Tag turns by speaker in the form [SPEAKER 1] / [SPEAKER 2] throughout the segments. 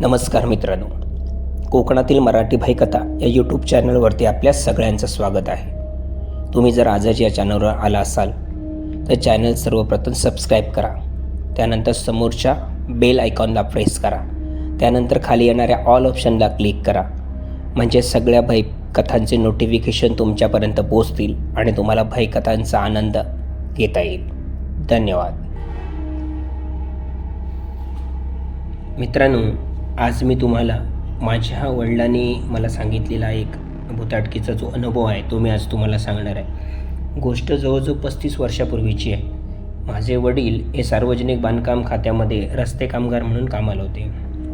[SPEAKER 1] नमस्कार मित्रांनो. कोकणातील मराठी भाईकथा या यूट्यूब चॅनलवरती आपल्या सगळ्यांचं स्वागत आहे. तुम्ही जर आजच या चॅनलवर आला असाल तर चॅनल सर्वप्रथम सबस्क्राईब करा. त्यानंतर समोरच्या बेल आयकॉनला प्रेस करा. त्यानंतर खाली येणाऱ्या ऑल ऑप्शनला क्लिक करा. म्हणजे सगळ्या भाई कथांचे नोटिफिकेशन तुमच्यापर्यंत पोचतील आणि तुम्हाला भयकथांचा आनंद घेता येईल. धन्यवाद. मित्रांनो आज मी तुम्हाला माझ्या वडिलांनी मला सांगितलेला एक भुताटकीचा जो अनुभव आहे तो मी आज तुम्हाला सांगणार आहे. गोष्ट जवळजवळ पस्तीस वर्षापूर्वीची आहे. माझे वडील हे सार्वजनिक बांधकाम खात्यामध्ये रस्ते कामगार म्हणून कामाला होते.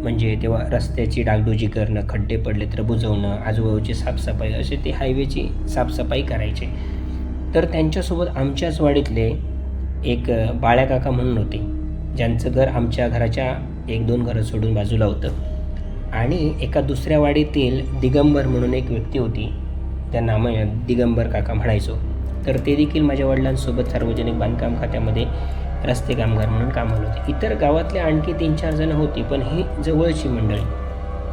[SPEAKER 1] म्हणजे तेव्हा रस्त्याची डागडुजी करणं खड्डे पडले तर बुजवणं आजूबाजूची साफसफाई असे ते हायवेची साफसफाई करायचे. तर त्यांच्यासोबत आमच्याच वाडीतले एक बाळ्याकाका बाळ्या काका म्हणून होते. ज्यांचं घर आमच्या घराच्या एक दोन घरं सोडून बाजूला होतं. आणि एका दुसऱ्या वाडीतील दिगंबर म्हणून एक व्यक्ती होती त्यांना आम्ही दिगंबर काका म्हणायचो. तर ते देखील माझ्या वडिलांसोबत सार्वजनिक बांधकाम खात्यामध्ये रस्ते कामगार म्हणून कामाला होते. इतर गावातले आणखी तीन चार जणं होती पण ही जवळची मंडळी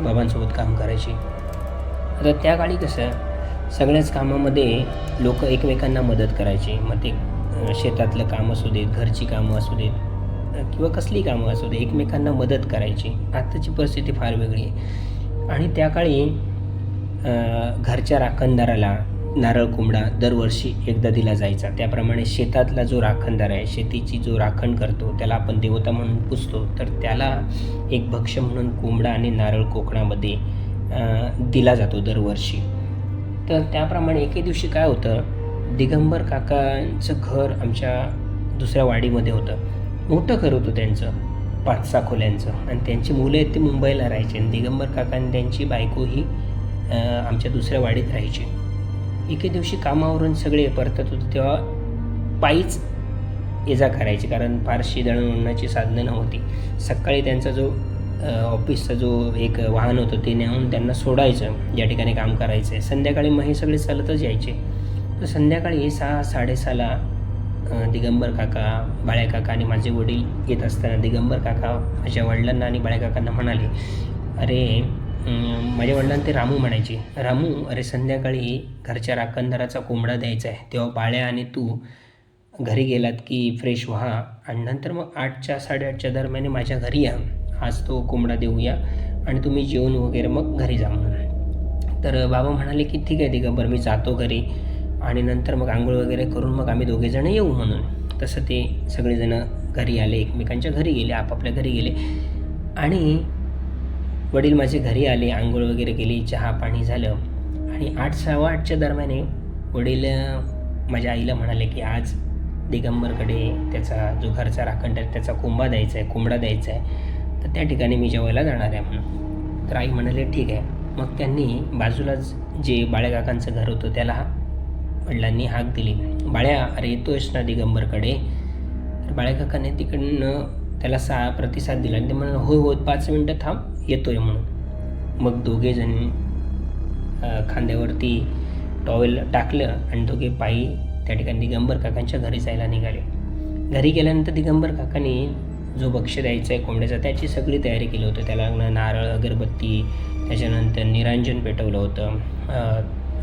[SPEAKER 1] बाबांसोबत काम करायची. आता त्या काळी कसं सगळ्याच कामामध्ये लोक एकमेकांना मदत करायची. मग ते शेतातलं काम असू देत घरची कामं असू देत किंवा कसली कामं असू दे एकमेकांना मदत करायची. आत्ताची परिस्थिती फार वेगळी आहे. आणि त्या काळी घरच्या राखणदाराला नारळ कोंबडा दरवर्षी एकदा दिला जायचा. त्याप्रमाणे शेतातला जो राखणदार आहे शेतीची जो राखण करतो त्याला आपण देवता म्हणून पुजतो तर त्याला एक भक्ष्य म्हणून कोंबडा आणि नारळ कोकणामध्ये दिला जातो दरवर्षी. तर त्याप्रमाणे एके दिवशी काय होतं दिगंबर काकांचं घर आमच्या दुसऱ्या वाडीमध्ये होतं. मोठं करत होतं त्यांचं पाच सहा खोल्यांचं. आणि त्यांची मुलं आहेत ते मुंबईला राहायचे. आणि दिगंबर काका आणि त्यांची बायको ही आमच्या दुसऱ्या वाडीत राहायची. एके दिवशी कामावरून सगळे परतत होते तेव्हा पायीच ये जा करायची. कारण फारशी दळणवळणाची साधनं नव्हती. सकाळी त्यांचा जो ऑफिसचा जो एक वाहन होतं ते नेऊन त्यांना सोडायचं. ज्या ठिकाणी काम करायचं आहे संध्याकाळी मग हे सगळे चालतच यायचे. तर संध्याकाळी सहा साडेसहाला दिगंबर काका बाळ्या काका आणि माझे वडील येत असताना दिगंबर काका माझ्या वडिलांना आणि बाळ्या काकांना म्हणाले अरे माझ्या वडिलांना ते रामू म्हणायचे. रामू अरे संध्याकाळी घरच्या राखणदाराचा कोंबडा द्यायचा आहे. तेव्हा बाळ्या आणि तू घरी गेलात की फ्रेश व्हा आणि नंतर मग आठच्या साडेआठच्या दरम्यान माझ्या घरी या. आज तो कोंबडा देऊया आणि तुम्ही जेवण वगैरे मग घरी जा म्हणून. तर बाबा म्हणाले की ठीक आहे दिगंबर मी जातो घरी. आणि नंतर मग आंघोळ वगैरे करून मग आम्ही दोघेजणं येऊ म्हणून. तसं ते सगळेजणं घरी आले एकमेकांच्या घरी गेले आपापल्या घरी गेले. आणि वडील माझे घरी आले आंघोळ वगैरे केली चहा पाणी झालं. आणि आठ सहावा आठच्या दरम्याने वडील माझ्या आईला म्हणाले की आज दिगंबरकडे त्याचा जो घरचा राखण आहे त्याचा कोंबा द्यायचा आहे कोंबडा द्यायचा आहे तर त्या ठिकाणी मी जेवायला जाणार आहे म्हणून. तर आई म्हणाले ठीक आहे. मग त्यांनी बाजूलाच जे बाळेकाकांचं घर होतं त्याला वडिलांनी हाक दिली. बाळ्या अरे येतोयस ना दिगंबरकडे? तर बाळ्याकाकाने तिकडनं त्याला सा प्रतिसाद दिला आणि ते म्हणाले होय होय पाच मिनटं थांब येतोय म्हणून. मग दोघेजण खांद्यावरती टॉवेल टाकलं आणि दोघे पायी त्या ठिकाणी दिगंबर काकांच्या घरी जायला निघाले. घरी गेल्यानंतर दिगंबर काकांनी जो बक्ष द्यायचा आहे कोंबड्याचा त्याची सगळी तयारी केली होती. त्याला नारळ अगरबत्ती त्याच्यानंतर निरांजन पेटवलं होतं.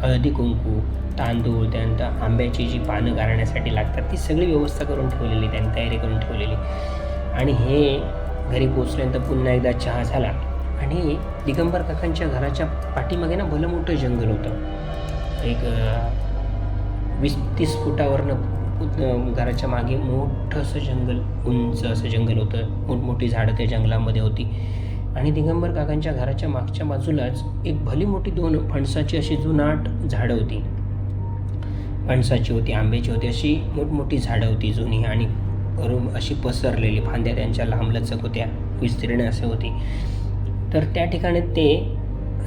[SPEAKER 1] हळदी कुंकू तांदूळ त्यानंतर आंब्याची जी पानं गारण्यासाठी लागतात ती सगळी व्यवस्था करून ठेवलेली त्यांनी तयारी करून ठेवलेली. आणि हे घरी पोचल्यानंतर पुन्हा एकदा चहा झाला. आणि दिगंबर काकांच्या घराच्या पाठीमागे ना भलं मोठं जंगल होतं. एक वीस तीस फुटावरनं घराच्या मागे मोठं असं जंगल उंच असं जंगल होतं. मोठमोठी झाडं त्या जंगलामध्ये होती. आणि दिगंबर काकांच्या घराच्या मागच्या बाजूलाच एक भली मोठी दोन फणसाची अशी जुनाट झाडं होती. फणसाची होती आंब्याची होती अशी मोठमोठी झाडं होती जुनी आणि रूम अशी पसरलेली. फांद्या त्यांच्या लांबलचक होत्या विस्तीर्ण असे होते. तर त्या ठिकाणी ते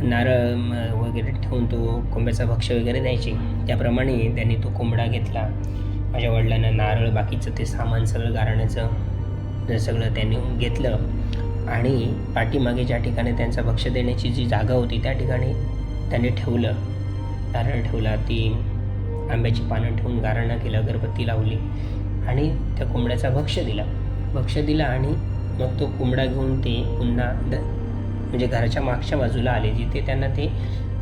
[SPEAKER 1] नारळ वगैरे ठेवून तो कोंब्याचा भक्ष वगैरे द्यायचे त्याप्रमाणे त्यांनी तो कोंबडा घेतला. माझ्या वडिलांना नारळ बाकीचं ते सामान सगळं गारण्याचं सगळं त्यांनी घेतलं. आणि पाठीमागे ज्या ठिकाणी त्यांचा भक्ष देण्याची जी जागा होती त्या ठिकाणी त्यांनी ठेवलं. नारळ ठेवला ती आंब्याची पानं ठेवून गाराणा केलं अगरबत्ती लावली आणि त्या कोंबड्याचा भक्ष दिला. भक्ष दिला आणि मग तो कोंबडा घेऊन ते पुन्हा द म्हणजे घराच्या मागच्या बाजूला आले. जिथे त्यांना ते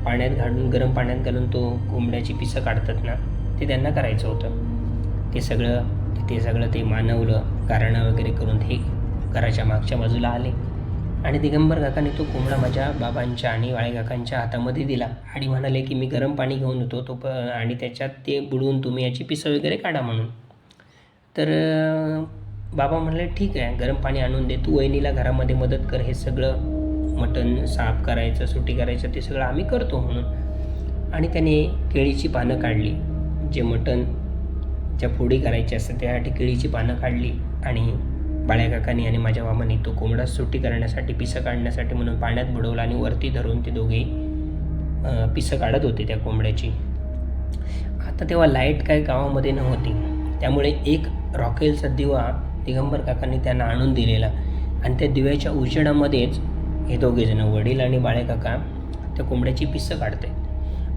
[SPEAKER 1] पाण्यात घालून गरम पाण्यात घालून तो कोंबड्याची पिसं काढतात ना ते त्यांना करायचं होतं. ते सगळं ते सगळं ते मानवलं गारणं वगैरे करून ते घराच्या मागच्या बाजूला आले. आणि दिगंबर काकाने तो कोंबडा माझ्या बाबांच्या आणि काकांच्या हातामध्ये दिला. आणि म्हणाले की मी गरम पाणी घेऊन येतो तो प आणि त्याच्यात ते बुडवून तुम्ही याची पिसं वगैरे काढा म्हणून. तर बाबा म्हणाले ठीक आहे गरम पाणी आणून दे तू वहिनीला घरामध्ये मदत कर हे सगळं मटण साफ करायचं सुटी करायचं ते सगळं आम्ही करतो म्हणून. आणि त्याने केळीची पानं काढली जे मटण ज्या फोडी करायची असतात त्यासाठी केळीची पानं काढली आणि बाळ्या काकानी आणि माझ्या मामाने तो कोंबडा सुट्टी करण्यासाठी पिसं काढण्यासाठी म्हणून पाण्यात बुडवला आणि वरती धरून ते दोघे पिसं काढत होते त्या कोंबड्याची. आता तेव्हा लाइट काय गावामध्ये नव्हती. त्यामुळे एक रॉकेलचा दिवा दिगंबर काकांनी त्यांना आणून दिलेला आणि त्या दिव्याच्या उजेडामध्येच हे दोघेजण वडील आणि बाळे काका त्या कोंबड्याची पिसं काढते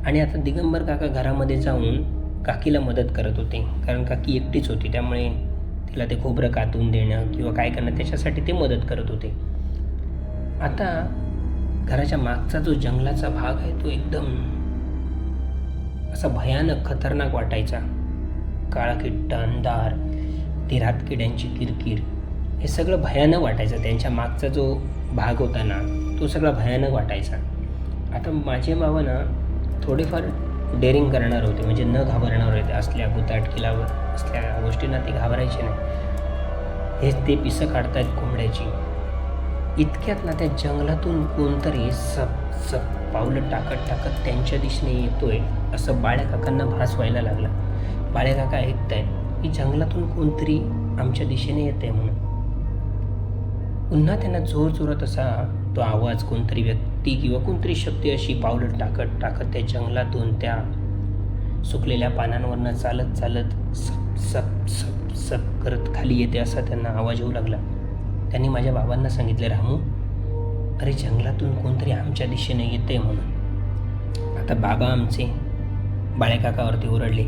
[SPEAKER 1] आणि आता दिगंबर काका घरामध्ये जाऊन काकीला मदत करत होते. कारण काकी एकटीच होती त्यामुळे तिला ते खोबरं कातून देणं किंवा काय करणं त्याच्यासाठी ते मदत करत होते. आता घराच्या मागचा जो जंगलाचा भाग आहे तो एकदम असा भयानक खतरनाक वाटायचा. काळा किट्ट अंधार ती रातकिड्यांची किरकिर हे सगळं भयानक वाटायचं. त्यांच्या मागचा जो भाग होता ना तो सगळा भयानक वाटायचा. आता माझे बाबा ना थोडेफार डेअरिंग करणार होते म्हणजे न घाबरणार होते असल्या भुताट किलावर असल्या गोष्टींना ते घाबरायचे नाही. हेच ते पिसं काढतायत कोंबड्याची. इतक्यात ना त्या जंगलातून कोणतरी सप सप पावलं टाकत टाकत त्यांच्या दिशेने येतोय असं बाळ्या काकांना भास व्हायला लागला. बाळ्या काका ऐकतायत की जंगलातून कोणतरी आमच्या दिशेने येत आहे म्हणून. पुन्हा त्यांना जोर जोरात असा तो आवाज कोणतरी व्यक्ती किंवा कोणतरी शक्ती अशी पावलं टाकत टाकत त्या जंगलातून त्या सुकलेल्या पानांवरनं चालत चालत सप सप सप सप करत खाली येते असा त्यांना आवाज येऊ लागला. त्यांनी माझ्या बाबांना सांगितले रामू अरे जंगलातून कोणतरी आमच्या दिशेने येते म्हणून. आता बाबा आमचे बाळेकाकावरती ओरडले.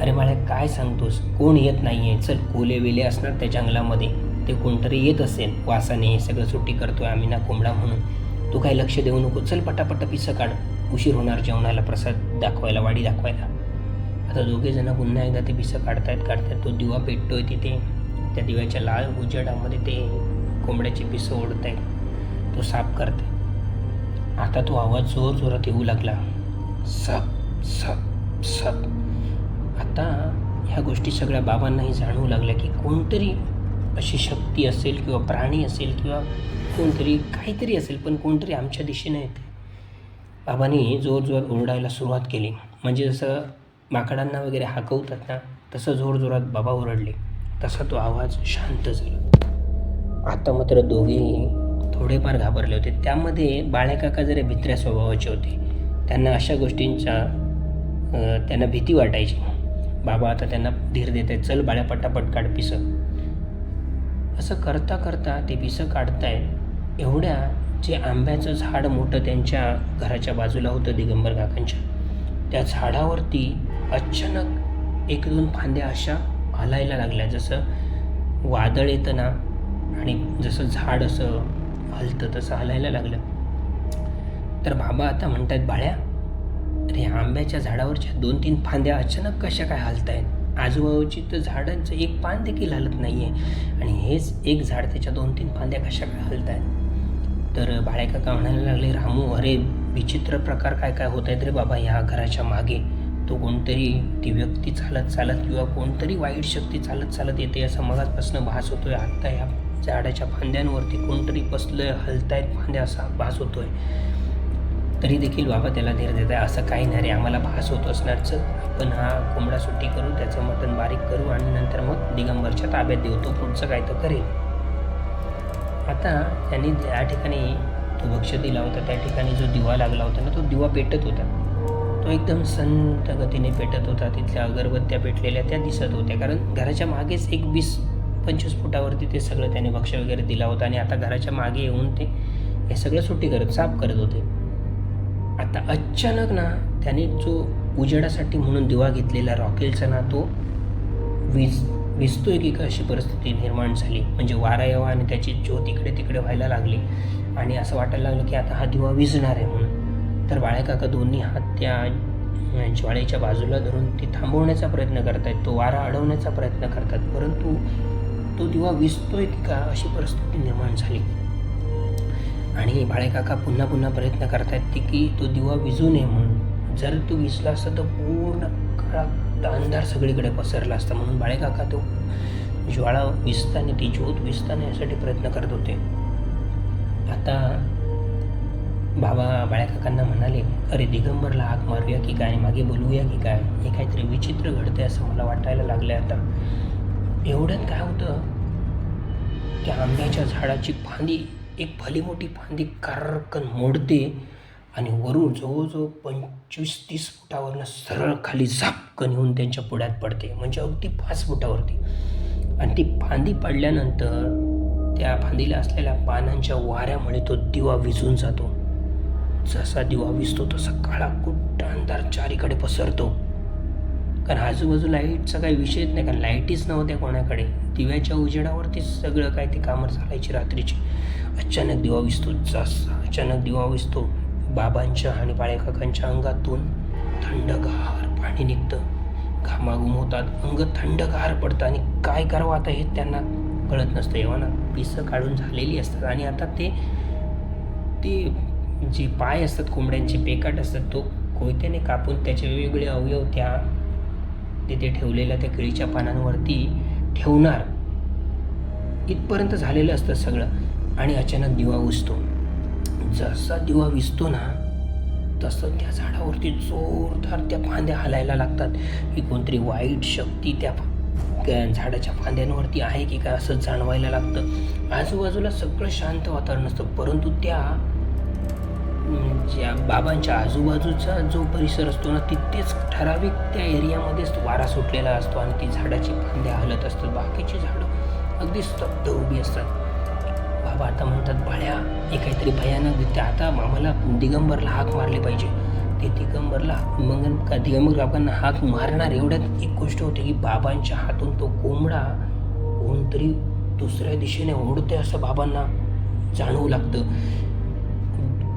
[SPEAKER 1] अरे बाळ्या काय सांगतोस? कोण येत नाही आहे चल कोले वेले असणार त्या जंगलामध्ये. ते कोणतरी येत असेल. वासाने हे सगळं सुट्टी करतोय आम्ही ना कोंबडा म्हणून. तू काही लक्ष देऊ नको. चल पटापट पिसं काढ. उशीर होणार जेवणाला प्रसाद दाखवायला वाडी दाखवायला. आता दोघेजण पुन्हा एकदा ते पिसं काढतायत काढतायत. तो दिवा पेटतोय तिथे. त्या दिव्याच्या लाल उजेडामध्ये ते कोंबड्याची पिसं ओढत आहेत तो साफ करते आता तो आवाज जोर जोरात येऊ लागला. सप सप सप. आता ह्या गोष्टी सगळ्या बाबांनाही जाणवू लागल्या की कोणतरी अशी शक्ती असेल किंवा प्राणी असेल किंवा कोणतरी काहीतरी असेल पण कोणतरी आमच्या दिशेने येते. बाबांनी जोर जोरात ओरडायला सुरुवात केली. म्हणजे जसं माकडांना वगैरे हाकवतात ना तसं जोरजोरात बाबा ओरडले. तसा तो आवाज शांत झाला. आता मात्र दोघेही थोडेफार घाबरले होते. त्यामध्ये बाळ्याकाका जरा भित्र्या स्वभावाचे होते. त्यांना अशा गोष्टींचा त्यांना भीती वाटायची. बाबा आता त्यांना धीर देत आहेत चल बाळ्या पटापट काढ पिसं असं करता करता ते पिसं काढताय एवढ्या जे आंब्याचं झाड मोठं त्यांच्या घराच्या बाजूला होतं दिगंबर काकांच्या त्या झाडावरती अचानक एक दोन फांद्या अशा हलायला लागल्या जसं वादळ येतं ना आणि जसं झाड असं हलतं तसं हलायला लागलं. तर बाबा आता म्हणतात बाळ्या अरे आंब्याच्या झाडावरच्या दोन तीन फांद्या अचानक कशा काय हलत आहेत आजूबाजूची तर झाडांचं एक पान देखील हलत नाही आहे आणि हेच एक झाड त्याच्या दोन तीन फांद्या कशा काय हलत आहेत तर बाळ्या म्हणायला लागले रामू अरे विचित्र प्रकार काय काय होत आहेत रे बाबा ह्या घराच्या मागे? तो कोणतरी ती व्यक्ती चालत चालत किंवा कोणतरी वाईट शक्ती चालत चालत येते असं मगाचपासून भास होतोय. आत्ता ह्या झाडाच्या फांद्यांवरती कोणतरी बसलंय हलतायत फांद्या असा भास होतोय. तरी देखील बाबा त्याला धीर देत आहे. असं काही नाही रे आम्हाला भास होत असणारचं. आपण हा कोंबडा सुट्टी करू त्याचं मटण बारीक करू आणि नंतर मग दिगंबरच्या ताब्यात देऊ. तो पुढचं काय तर करेल. आता त्यांनी ज्या ठिकाणी तो भक्ष दिला होता त्या ठिकाणी जो दिवा लागला होता ना तो दिवा पेटत होता. तो एकदम संत गतीने पेटत होता तिथल्या अगरबत्त्या पेटलेल्या त्या दिसत होत्या. कारण घराच्या मागेच एक वीस पंचवीस फुटावरती ते सगळं त्याने भक्ष वगैरे दिला होता आणि आता घराच्या मागे येऊन ते हे सगळं सुट्टी करत साफ करत होते. आता अचानक ना त्याने जो उजेडासाठी म्हणून दिवा घेतलेला रॉकेलचा ना तो वीज विजतोय की का अशी परिस्थिती निर्माण झाली. म्हणजे वारा यावा आणि त्याची ज्योत इकडे तिकडे व्हायला लागली. आणि असं वाटायला लागलं की आता हा दिवा विझणार आहे म्हणून. तर बाळ्याकाका दोन्ही हात त्या ज्वाळेच्या बाजूला धरून ती थांबवण्याचा प्रयत्न करतायत. तो वारा अडवण्याचा प्रयत्न करतात. परंतु तो दिवा विजतोय की का अशी परिस्थिती निर्माण झाली. आणि बाळेकाका पुन्हा पुन्हा प्रयत्न करतायत ते की तो दिवा विजू नये म्हणून. जर तो विजला असता तर पूर्ण काळा अंधार सगळीकडे पसरला असता म्हणून बाळेकाका तो ज्वाळा विसताने ती ज्योत विसताने यासाठी प्रयत्न करत होते. आता बाबा बाळ्याकाकांना म्हणाले अरे दिगंबरला हाक मारूया की काय? मागे बोलूया की काय? हे काहीतरी विचित्र घडते असं मला वाटायला लागलं आता. एवढ्यात काय होतं? की आंब्याच्या झाडाची फांदी एक भली मोठी फांदी कारकन मोडते. आणि वरून जवळजवळ पंचवीस तीस फुटावरनं सरळ खाली झापकन येऊन त्यांच्या पुढ्यात पडते. म्हणजे अगदी पाच फुटावरती. आणि ती फांदी पडल्यानंतर त्या फांदीला असलेल्या पानांच्या वाऱ्यामुळे तो दिवा विझून जातो. जसा दिवा विजतो तसा काळा कुट्ट अंधार चारीकडे पसरतो. कारण आजूबाजू लाईटचा काही विषयच नाही कारण लाईटीच नव्हत्या कोणाकडे. दिव्याच्या उजेडावरतीच सगळं काय ते कामं चालायची रात्रीची. अचानक दिवा विसतो जसा अचानक दिवा विसतो बाबांच्या आणि बाळेकाकांच्या अंगातून थंडगार पाणी निघतं. घामाघूम होतात. अंग थंडगार पडतं. आणि काय करावं आता हे त्यांना कळत नसतं. एव्हाना पिसं काढून झालेली असतात. आणि आता ते ते जे पाय असतात कोंबड्यांचे पेकाट असतात तो कोयत्याने कापून त्याचे वेगवेगळे अवयव त्या तिथे ठेवलेल्या त्या केळीच्या पानांवरती ठेवणार. इथपर्यंत झालेलं असतं सगळं. आणि अचानक दिवा उजतो जसा दिवा विजतो ना तसं त्या झाडावरती जोरदार त्या फांद्या हलायला लागतात. ही कोणतरी वाईट शक्ती त्या झाडाच्या फांद्यांवरती आहे की काय असं जाणवायला लागतं. आजूबाजूला सगळं शांत वातावरण असतं. परंतु त्या ज्या बाबांच्या आजूबाजूचा जो परिसर असतो ना तिथेच ठराविक त्या एरियामध्येच वारा सुटलेला असतो आणि ती झाडाची फांद्या हलत असतात. बाकीची झाडं अगदी स्तब्ध उभी असतात. बाबा आता म्हणतात बाळ्या हे काहीतरी भयानक दिसते आता आम्हाला दिगंबरला हाक मारली पाहिजे. ते दिगंबरला मग का दिगंबर बाबांना हाक मारणार एवढ्यात एक गोष्ट होती की बाबांच्या हातून तो कोंबडा कोणतरी दुसऱ्या दिशेने ओढतोय असं बाबांना जाणवू लागतं.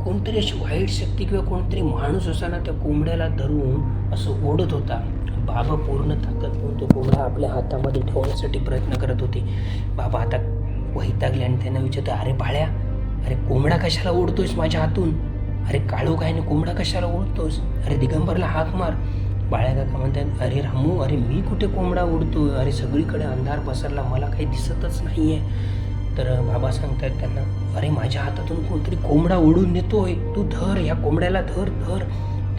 [SPEAKER 1] कोणतरी अशी वाईट शक्ती किंवा कोणतरी माणूस असताना त्या कोंबड्याला धरून असं ओढत होता. बाबा पूर्ण ताकद तो कोंबडा आपल्या हातामध्ये ठेवण्यासाठी प्रयत्न करत होते. बाबा आता वैतागले आणि त्यांना विचारतो अरे बाळ्या अरे कोंबडा कशाला ओढतोयस माझ्या हातून? अरे काळू काय नाही कोंबडा कशाला ओढतोस अरे दिगंबरला हाक मार. बाळ्या काका म्हणतात अरे रामू अरे मी कुठे कोंबडा ओढतो अरे सगळीकडे अंधार पसरला मला काही दिसतच नाही आहे तर बाबा सांगतात त्यांना अरे माझ्या हातातून कोणतरी कोंबडा ओढून नेतोय. तू धर या कोंबड्याला धर धर.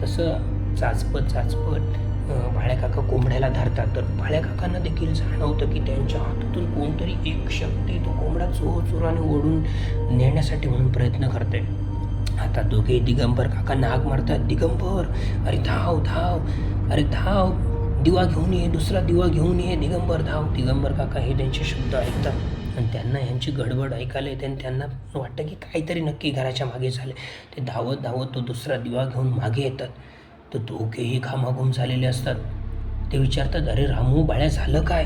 [SPEAKER 1] तसं चाचपत चाचपत. भाळ्याकाका कोंबड्याला धरतात. तर भाळ्याकाकांना देखील जाणवतं की त्यांच्या हातातून कोणतरी एक शक्ती तो कोंबडा चोरचोराने ओढून नेण्यासाठी म्हणून प्रयत्न करते आता दोघे दिगंबर काका नाग मारतात दिगंबर अरे धाव धाव अरे धाव दिवा घेऊन ये दुसरा दिवा घेऊन ये दिगंबर धाव. दिगंबर काका हे त्यांचे शब्द ऐकतात आणि त्यांना यांची गडबड ऐकायला येते आणि त्यांना वाटतं की काहीतरी नक्की घराच्या मागे झाले ते धावत धावत तो दुसरा दिवा घेऊन मागे येतात. तर दोघेही घामाघूम झालेले असतात. ते विचारतात अरे रामू बाळ्या झालं काय?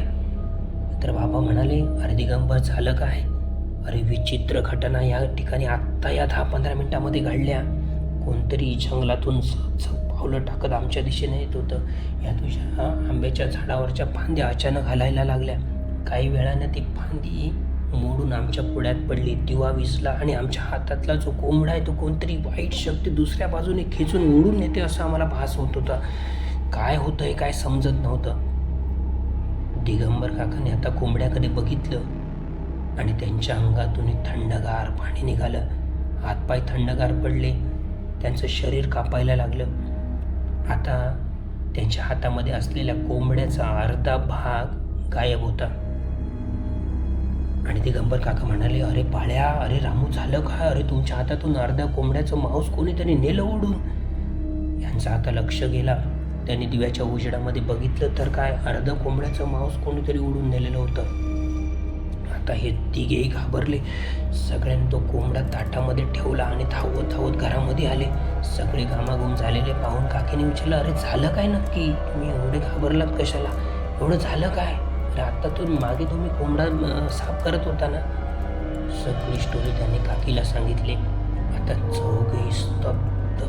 [SPEAKER 1] तर बाबा म्हणाले अरे दिगंबर झालं काय? अरे विचित्र घटना या ठिकाणी आत्ता या दहा पंधरा मिनिटामध्ये घडल्या. कोणतरी जंगलातून झप पावलं टाकत आमच्या दिशेने येत होतं. या तुझ्या आंब्याच्या झाडावरच्या फांद्या अचानक हलायला लागल्या. काही वेळानं ती फांदी मोडून आमच्या पुढ्यात पडली. दिवा विसला आणि आमच्या हातातला जो कोंबडा आहे तो कोणतरी वाईट शक्ती दुसऱ्या बाजूने खेचून ओढून नेते असं आम्हाला भास होत होता. काय होतं हे काय समजत नव्हतं. दिगंबर काकाने आता कोंबड्याकडे बघितलं आणि त्यांच्या अंगातून एक थंडगार पाणी निघालं. हातपाय थंडगार पडले. त्यांचं शरीर कापायला लागलं. आता त्यांच्या हातामध्ये असलेल्या कोंबड्याचा अर्धा भाग गायब होता. आणि दिगंबर काका म्हणाले अरे बाळ्या अरे रामू झालं काय? अरे तुमच्या हातातून अर्ध्या कोंबड्याचं मांस कोणीतरी नेलं ओढून? यांचं आता लक्ष गेला. त्यांनी दिव्याच्या उजेडामध्ये बघितलं तर काय? अर्ध कोंबड्याचं मांस कोणीतरी उडून नेलेलं होतं. आता हे तिघेही घाबरले. सगळ्यांनी तो कोंबडा ताटामध्ये ठेवला आणि धावत धावत घरामध्ये आले. सगळे घामाघूम झालेले पाहून काकीने विचारलं अरे झालं काय नक्की? तुम्ही एवढे घाबरलात कशाला? एवढं झालं काय? म्हणजे अरे आत्ता मागे तुम्ही कोंबडा साफ करत होता ना? सगळी स्टोरी त्याने काकीला सांगितली. आता चौघही स्तब्ध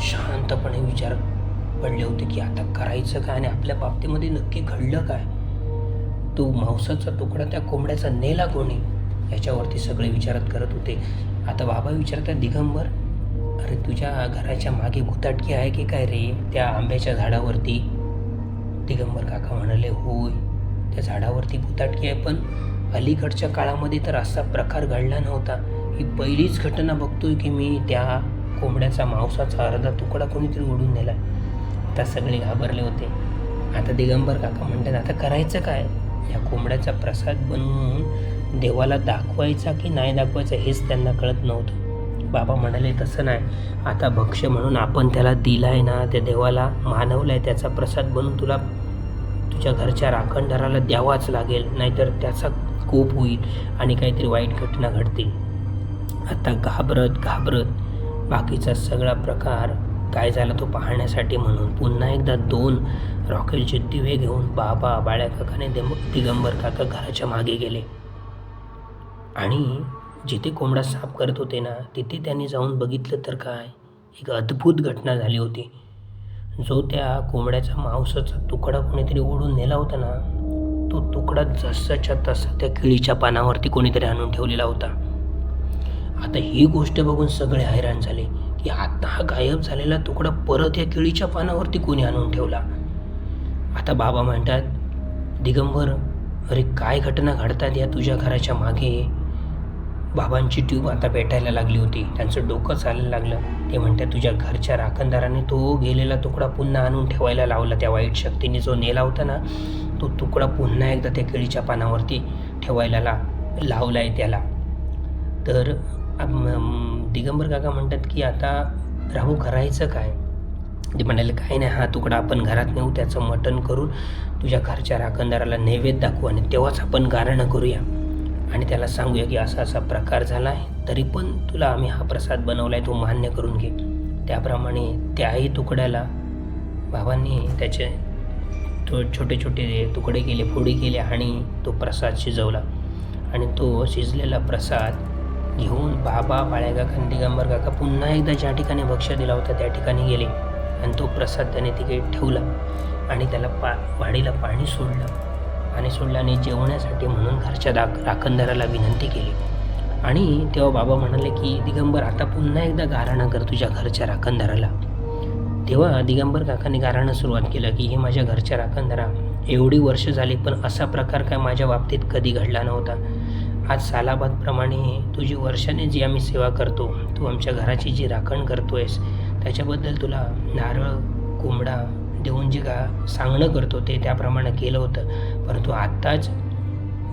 [SPEAKER 1] शांतपणे विचार पडले होते की आता करायचं काय आणि आपल्या बाबतीमध्ये नक्की घडलं काय? तो मांसाचा तुकडा त्या कोंबड्याचा नेला कोणी? याच्यावरती सगळे विचारत करत होते. आता बाबा विचारतात दिगंबर अरे तुझ्या घराच्या मागे भुताटकी आहे की काय रे? त्या आंब्याच्या झाडावरती? दिगंबर काका म्हणाले होय. त्या झाडावरती भुताटकी आहे पण अलीकडच्या काळामध्ये तर असा प्रकार घडला नव्हता. ही पहिलीच घटना बघतोय की मी त्या कोंबड्याचा मांसाचा अर्धा तुकडा कोणीतरी ओढून नेला. आता सगळे घाबरले होते. आता दिगंबर काका म्हणतात आता करायचं काय? या कोंबड्याचा प्रसाद बनवून देवाला दाखवायचा की नाही दाखवायचा हेच त्यांना कळत नव्हतं. बाबा म्हणाले तसं नाही. आता भक्ष्य म्हणून आपण त्याला दिलाय ना त्या देवाला मानवलं आहे त्याचा प्रसाद बनून तुला तुझ्या घरच्या राखणदाराला द्यावाच लागेल नाहीतर त्याचा कोप होईल आणि काहीतरी वाईट घटना घडतील. आता घाबरत घाबरत बाकीचा सगळा प्रकार काय झाला तो पाहण्यासाठी म्हणून. पुन्हा एकदा दोन रॉकेलचे दिवे घेऊन बाबा बाळ्या काकाने दिम दिगंबर काका घराच्या मागे गेले. आणि जिथे कोंबडा साफ करत होते ना तिथे त्यांनी जाऊन बघितलं तर काय? एक अद्भुत घटना झाली होती. जो त्या कोंबड्याचा मांसाचा तुकडा कोणीतरी ओढून नेला होता ना तो तुकडा जसाच्या तसा त्या केळीच्या पानावरती कोणीतरी आणून ठेवलेला होता. आता ही गोष्ट बघून सगळे हैराण झाले की आता हा गायब झालेला तुकडा परत या केळीच्या पानावरती कोणी आणून ठेवला? आता बाबा म्हणतात दिगंबर अरे काय घटना घडतात या तुझ्या घराच्या मागे? बाबांची ट्यूब आता भेटायला लागली होती. त्यांचं डोकं चालायला लागलं. ते म्हणतात तुझ्या घरच्या राखणदाराने तो गेलेला तुकडा पुन्हा आणून ठेवायला लावला. त्या वाईट शक्तीने जो नेला होता ना तो तुकडा पुन्हा एकदा त्या केळीच्या पानावरती ठेवायला ला लावला आहे त्याला. तर दिगंबर काका म्हणतात की आता राहू करायचं काय? ते म्हणाले काय नाही हा तुकडा आपण घरात नेऊ त्याचं मटण करून तुझ्या घरच्या राखणदाराला नैवेद्य दाखवू आणि तेव्हाच आपण गारणं करूया. आणि त्याला सांगूया की असा असा प्रकार झाला आहे तरी पण तुला आम्ही हा प्रसाद बनवला आहे तो मान्य करून घे. त्याप्रमाणे त्याही तुकड्याला बाबांनी त्याचे तो छोटे छोटे तुकडे केले फोडी केले आणि तो प्रसाद शिजवला. आणि तो शिजलेला प्रसाद घेऊन बाबा बाळ्याकाका आणि दिगंबर काका पुन्हा एकदा ज्या ठिकाणी भक्ष दिला होता त्या ठिकाणी गेले. आणि तो प्रसाद त्याने तिथे ठेवला आणि त्याला पा वाडीला पाणी सोडलं. पाणी सोडल्याने जेवण्यासाठी म्हणून घरच्या दा राखणदाराला विनंती केली. आणि तेव्हा बाबा म्हणाले की दिगंबर आता पुन्हा एकदा गाराणं कर तुझ्या घरच्या राखणदाराला. तेव्हा दिगंबर काकाने गाराणं सुरुवात केलं की हे माझ्या घरच्या राखणदारा एवढी वर्ष झाली पण असा प्रकार काय माझ्या बाबतीत कधी घडला नव्हता? आज सालाबादप्रमाणे तुझी वर्षाने जी आम्ही सेवा करतो तू आमच्या घराची जी राखण करतोयस त्याच्याबद्दल तुला नारळ कोंबडा देऊन जे का सांगणं करतो ते त्याप्रमाणे केलं होतं. परंतु आत्ताच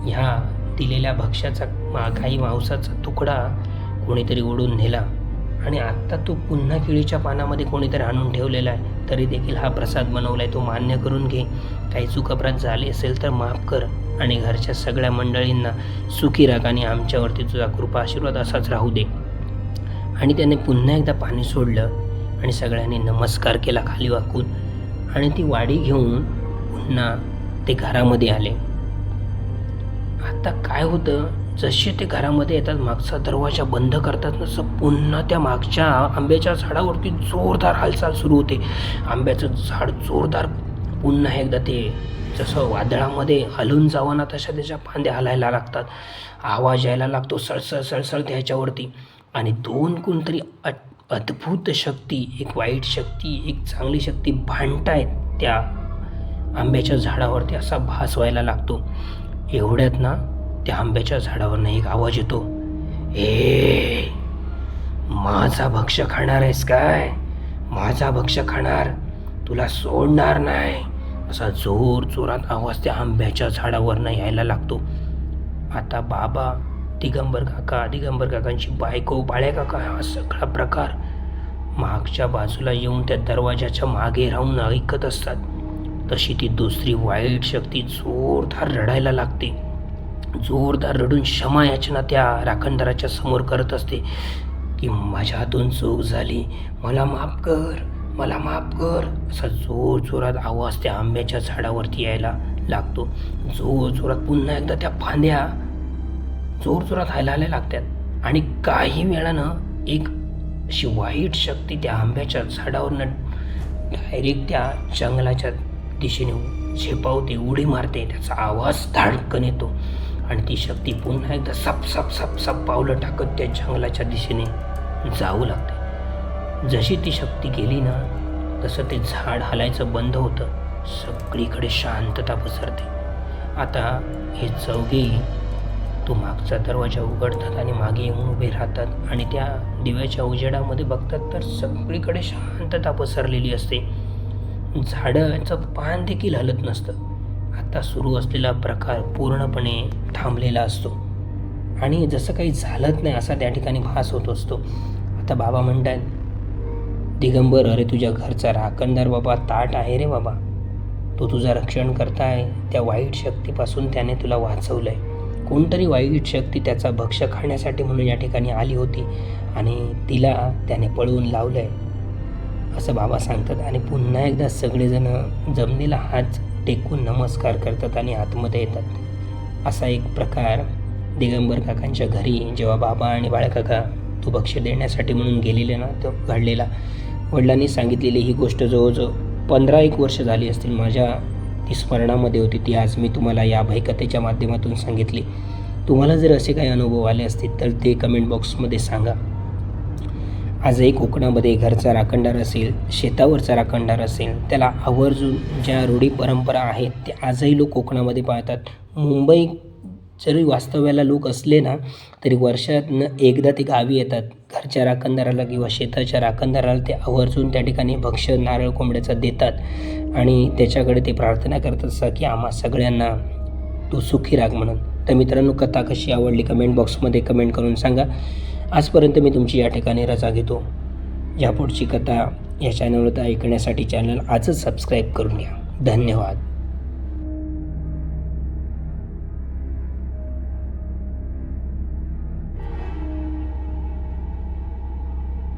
[SPEAKER 1] ह्या दिलेल्या भक्ष्याचा मा काही मांसाचा तुकडा कोणीतरी ओढून नेला. आणि आत्ता तो पुन्हा केळीच्या पानामध्ये कोणीतरी आणून ठेवलेला आहे. तरी देखील हा प्रसाद बनवला आहे तो मान्य करून घे. काही चुकपरात झाली असेल तर माफ कर आणि घरच्या सगळ्या मंडळींना सुखी राख आणि आमच्यावरती तुझा कृपा आशीर्वाद असाच राहू दे. आणि त्याने पुन्हा एकदा पाणी सोडलं आणि सगळ्यांनी नमस्कार केला खाली वाकून. आणि ती वाडी घेऊन पुन्हा ते घरामध्ये आले. आता काय होतं? जसे ते घरामध्ये येतात मागचा दरवाजा बंद करतात तसं पुन्हा त्या मागच्या आंब्याच्या झाडावरती जोरदार हालचाल सुरू होते. आंब्याचं झाड जोरदार पुन्हा एकदा ते जसं वादळामध्ये हलून जावं ना तशा त्याच्या फांद्या हलायला लागतात. आवाज यायला लागतो सळसळ सळसळ त्याच्यावरती. आणि दोन कोणतरी अट अद्भुत शक्ती एक वाईट शक्ती एक चांगली शक्ती भांडतायत त्या आंब्याच्या झाडावरती असा भास व्हायला लागतो. एवढ्यात ना त्या आंब्याच्या झाडावरनं एक आवाज येतो. ए माझा भक्ष खाणार आहेस काय? माझा भक्ष खाणार? तुला सोडणार नाही? असा जोर जोरात आवाज त्या आंब्याच्या झाडावरनं यायला लागतो. आता बाबा दिगंबर काका दिगंबर काकांची बायको बाळ्या काका हा सगळा प्रकार मागच्या बाजूला येऊन त्या दरवाजाच्या मागे राहून ऐकत असतात. तशी ती दुसरी वाईट शक्ती जोरदार रडायला लागते. जोरदार रडून क्षमा याचना त्या राखणदाराच्या समोर करत असते. की माझ्या हातून चूक झाली. मला माफ कर मला माफ कर असा जोर जोरात आवाज त्या आंब्याच्या झाडावरती यायला लागतो. जोर जोरात पुन्हा एकदा त्या फांद्या जोरजोरात हायलायला लागतात आणि काही वेळानं एक अशी वाईट शक्ती त्या आंब्याच्या झाडावरनं डायरेक्ट त्या जंगलाच्या दिशेने झेपावते उडी मारते त्याचा आवाज धाडकन येतो. आणि ती शक्ती पुन्हा एकदा सप सप सप सप पावलं टाकत त्या जंगलाच्या दिशेने जाऊ लागते. जशी ती शक्ती गेली ना तसं ते झाड हलायचं बंद होतं. सगळीकडे शांतता पसरते. आता हे चौघेही तो मागचा दरवाजा उघडतात आणि मागे येऊन उभे राहतात. आणि त्या दिव्याच्या उजेडामध्ये बघतात तर सगळीकडे शांतता पसरलेली असते. झाडाचं पान देखील हलत नसतं. आता सुरू असलेला प्रकार पूर्णपणे थांबलेला असतो. आणि जसं काही झालंच नाही असा त्या ठिकाणी भास होत असतो. आता बाबा म्हणतात दिगंबर अरे तुझ्या घरचा राखणदार बाबा ताट आहे रे बाबा. तो तुझं रक्षण करताय. त्या वाईट शक्तीपासून त्याने तुला वाचवलं आहे कोणतरी वाईट शक्ती त्याचा भक्ष खाण्यासाठी म्हणून या ठिकाणी आली होती. आणि तिला त्याने पळवून लावलं आहे असं बाबा सांगतात. आणि पुन्हा एकदा सगळेजण जमिनीला हात टेकून नमस्कार करतात आणि आतमध्ये येतात. असा एक प्रकार दिगंबर काकांच्या घरी जेव्हा बाबा आणि बाळकाका तो भक्ष देण्यासाठी म्हणून गेलेले ना तो घडलेला. वडिलांनी सांगितलेली ही गोष्ट जवळजवळ पंधरा एक वर्ष झाली असतील. माझ्या ती स्मरणामध्ये होती ती आज मी तुम्हाला या भयकथेच्या माध्यमातून सांगितली. तुम्हाला जर असे काही अनुभव आले असतील तर ते कमेंट बॉक्समध्ये सांगा. आजही कोकणामध्ये घरचा राखणदार असेल शेतावरचा राखणदार असेल त्याला आवर्जून ज्या रूढी परंपरा आहेत ते आजही लोक कोकणामध्ये पाळतात. मुंबई जरी वास्तव्याला लोक असले ना तरी वर्षातनं एकदा ते गावी येतात. घरच्या राखणदाराला किंवा शेताच्या राखणदाराला ते आवर्जून त्या ठिकाणी भक्ष नारळ कोंबड्याचं देतात. आणि त्याच्याकडे ते प्रार्थना करत असतात की आम्हा सगळ्यांना तू सुखी राग म्हणून. तर मित्रांनो कथा कशी आवडली कमेंट बॉक्समध्ये कमेंट करून सांगा. आजपर्यंत मी तुमची या ठिकाणी रजा घेतो. यापुढची कथा या चॅनलवर ऐकण्यासाठी चॅनल आजच सबस्क्राईब करून घ्या. धन्यवाद.